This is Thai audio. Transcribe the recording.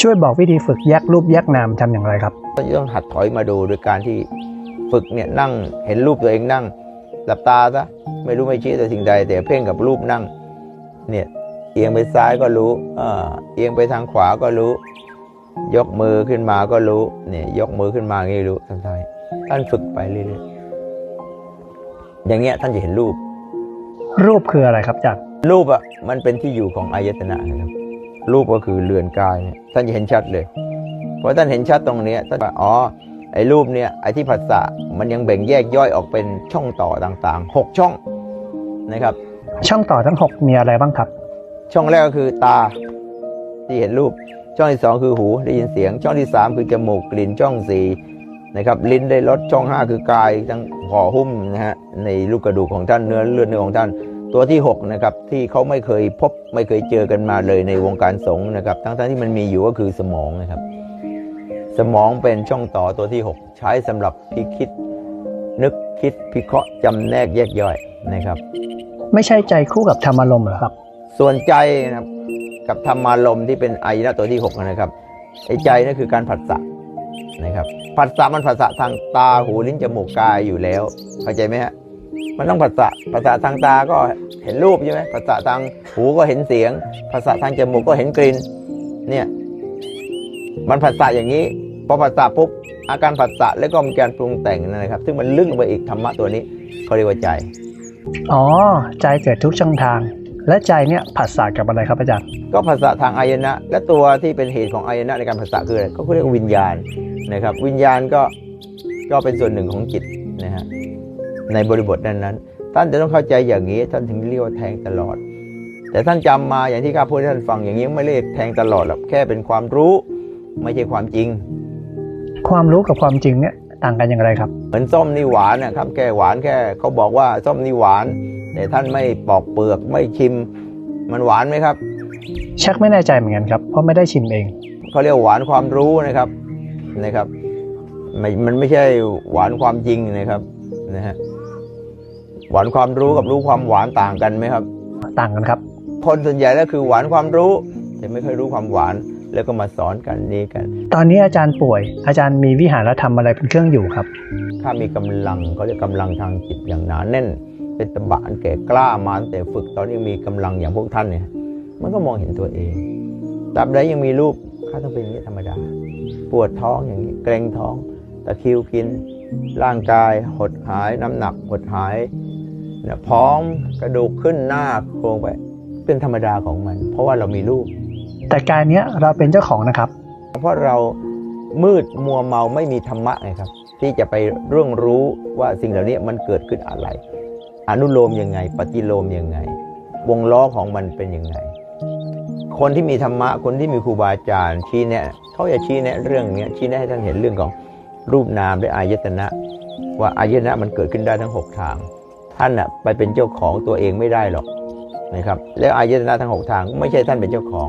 ช่วยบอกวิธีฝึกแยกรูปแยกนามทำอย่างไรครับก็จะต้องหัดถอยมาดูโดยการที่ฝึกเนี่ยนั่งเห็นรูปตัวเองนั่ง หลับตาซะไม่รู้ไม่ชี้แต่สิ่งใด แต่เพ่งกับรูปนั่งเนี่ยเอียงไปซ้ายก็รู้อ่าเอียงไปทางขวาก็รู้ ยกมือขึ้นมาก็รู้เนี่ยยกมือขึ้นมาอย่างนี้รู้ท่านทายท่านฝึกไปเรื่อยๆอย่างเงี้ยท่านจะเห็นรูป รูปคืออะไรครับอาจารย์รูปอะมันเป็นที่อยู่ของอายตนะนะครับ รูปก็คือเรือนกายเนี่ยท่านจะเห็นชัดเลย เพราะท่านเห็นชัดตรงเนี้ยท่านว่าอ๋อไอ้รูปเนี่ยไอ้ที่ผัสสะมันยังแบ่งแยกย่อยออกเป็นช่องต่อต่างๆหกช่องนะครับ ช่องต่อทั้ง 6 มีอะไรบ้างครับ ช่องแรกก็คือตาที่เห็นรูป ช่องที่สองคือหูได้ยินเสียง ช่องที่สามคือจมูกกลิ่นช่องสี่นะครับลิ้นได้รสช่องห้าคือกายทั้งห่อหุ้มนะฮะในลูกกระดูกของท่านเนื้อเลือดเนื้อของท่าน ตัวที่6นะครับที่เขาไม่เคยพบไม่เคยเจอกันมาเลยในวงการสงฆ์นะครับ ทั้งๆที่มันมีอยู่ก็คือสมองนะครับ สมองเป็นช่องต่อตัวที่ 6 ใช้สำหรับพิคิด นึกคิดพิเคราะห์จำแนกแยกย่อยนะครับ ไม่ใช่ใจคู่กับธรรมารมณ์เหรอครับ ส่วนใจนะครับกับธรรมารมณ์ที่เป็นอายนะตัวที่6นะครับไอ้ใจนั่นคือการผัสสะนะครับผัสสะมันผัสสะทางตาหูลิ้นจมูกกายอยู่แล้วเข้าใจไหมฮะ มันต้องผัสสะผัสสะทางตาก็เห็นรูปใช่ไหมผัสสะทางหูก็เห็นเสียงผัสสะทางจมูกก็เห็นกลิ่น เนี่ย มันผัสสะอย่างนี้พอผัสสะปุ๊บอาการผัสสะแล้วก็มีการปรุงแต่งนั่นนะครับ ซึ่งมันลึกลงไปอีกธรรมะตัวนี้เขาเรียกว่าใจ อ๋อ ใจเกิดทุกช่องทาง และใจเนี่ยผัสสะกับอะไรครับอาจารย์ ก็ภาษาทางอายนะ และตัวที่เป็นเหตุของอายนะในการภาษาคืออะไรก็เรียกว่าวิญญาณนะครับ วิญญาณก็ก็เป็นส่วนหนึ่งของจิตนะฮะ ในบริบทนั้นๆ ท่านจะต้องเข้าใจอย่างนี้ ท่านถึงเรียกว่าแทงตลอด แต่ท่านจำมาอย่างที่ข้าพูดให้ท่านฟังอย่างนี้ไม่เรียกแทงตลอดหรอกแค่เป็นความรู้ไม่ใช่ความจริง ความรู้กับความจริงเนี่ยต่างกันอย่างไรครับ เหมือนส้มนี่หวานนะครับแค่หวานแค่เขาบอกว่าส้มนี่หวาน แต่ท่านไม่ปอกเปลือกไม่ชิม มันหวานไหมครับ ชักไม่แน่ใจเหมือนกันครับเพราะไม่ได้ชิมเองเขาเรียกว่าหวานความรู้นะครับนะครับไม่มันไม่ใช่หวานความจริงนะครับนะฮะ หวานความรู้กับรู้ความหวานต่างกันไหมครับ ต่างกันครับ คนส่วนใหญ่แล้วคือหวานความรู้แต่ไม่เคยรู้ความหวานแล้วก็มาสอนกันนี้กัน ตอนนี้อาจารย์ป่วย อาจารย์มีวิหารธรรมอะไรเป็นเครื่องอยู่ครับ ถ้ามีกำลังเขาเรียกกำลังทางจิตอย่างหนาแน่น เป็นตบะอันแก่กล้ามาตั้งแต่ฝึกตอนนี้มีกำลังอย่างพวกท่านเนี่ย มันก็มองเห็นตัวเองตราบใดยังมีรูปข้าต้องเป็นอย่างนี้ธรรมดา ปวดท้องอย่างนี้เกรงท้องตะคริวกิน ร่างกายหดหายน้ำหนักหดหาย เนี่ยพร้อมกระดูกขึ้นหน้าโครงไป เป็นธรรมดาของมัน เพราะว่าเรามีรูปแต่กายเนี้ยเราเป็นเจ้าของนะครับ เพราะเรามืดมัวเมาไม่มีธรรมะไงครับ ที่จะไปเรื่องรู้ว่าสิ่งเหล่านี้มันเกิดขึ้นอะไร อนุโลมยังไง ปฏิโลมยังไง วงล้อของมันเป็นยังไง คนที่มีธรรมะคนที่มีครูบาอาจารย์ชี้แนะเขาจะชี้แนะเรื่องเนี้ยชี้แนะให้ท่านเห็นเรื่องของรูปนามและอายตนะ ว่าอายตนะมันเกิดขึ้นได้ทั้งหกทาง ท่านอะไปเป็นเจ้าของตัวเองไม่ได้หรอกนะครับ แล้วอายตนะทั้งหกทางไม่ใช่ท่านเป็นเจ้าของ